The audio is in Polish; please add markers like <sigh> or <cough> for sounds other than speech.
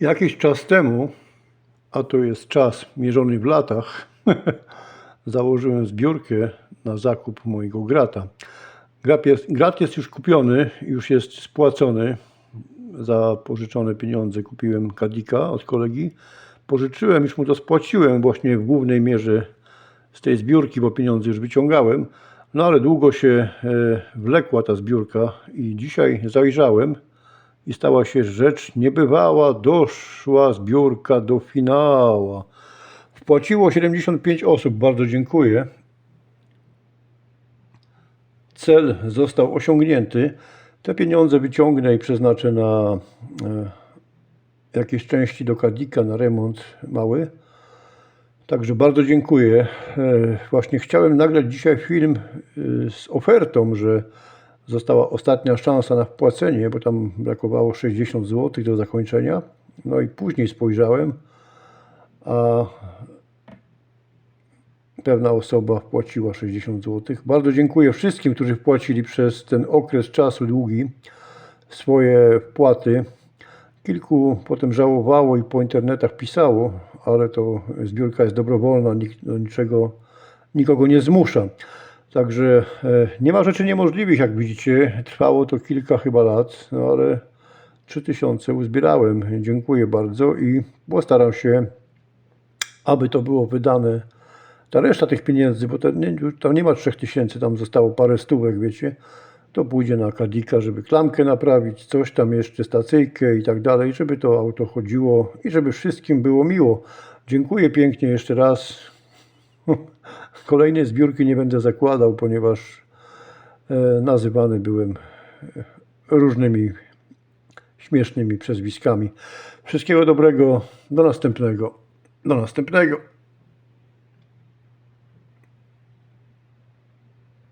Jakiś czas temu, a to jest czas mierzony w latach, <laughs> założyłem zbiórkę na zakup mojego grata. Grat jest, grat jest już kupiony, już jest spłacony. Za pożyczone pieniądze kupiłem kadika od kolegi. Pożyczyłem, już mu to spłaciłem właśnie w głównej mierze z tej zbiórki, bo pieniądze już wyciągałem. No ale długo się e, wlekła ta zbiórka i dzisiaj zajrzałem i stała się rzecz niebywała. Doszła zbiórka do finału. Wpłaciło 75 osób, bardzo dziękuję. Cel został osiągnięty. Te pieniądze wyciągnę i przeznaczę na e, jakieś części do kadika, na remont mały. Także bardzo dziękuję. E, Właśnie chciałem nagrać dzisiaj film e, z ofertą, że została ostatnia szansa na wpłacenie, bo tam brakowało 60 zł do zakończenia. No i później spojrzałem, a pewna osoba wpłaciła 60 zł. Bardzo dziękuję wszystkim, którzy wpłacili przez ten okres czasu długi swoje wpłaty. Kilku potem żałowało i po internetach pisało, ale to zbiórka jest dobrowolna, nikt do niczego, nikogo nie zmusza. Także e, nie ma rzeczy niemożliwych, jak widzicie. Trwało to kilka chyba lat, no ale 3000 uzbierałem. Dziękuję bardzo i postaram się, aby to było wydane. Ta reszta tych pieniędzy, bo to nie, tam nie ma 3000, tam zostało parę stówek, wiecie. To pójdzie na kadika, żeby klamkę naprawić, coś tam jeszcze, stacyjkę i tak dalej, żeby to auto chodziło i żeby wszystkim było miło. Dziękuję pięknie jeszcze raz. <laughs> Kolejnej zbiórki nie będę zakładał, ponieważ e, nazywany byłem e, różnymi śmiesznymi przezwiskami. Wszystkiego dobrego, do następnego. Do następnego.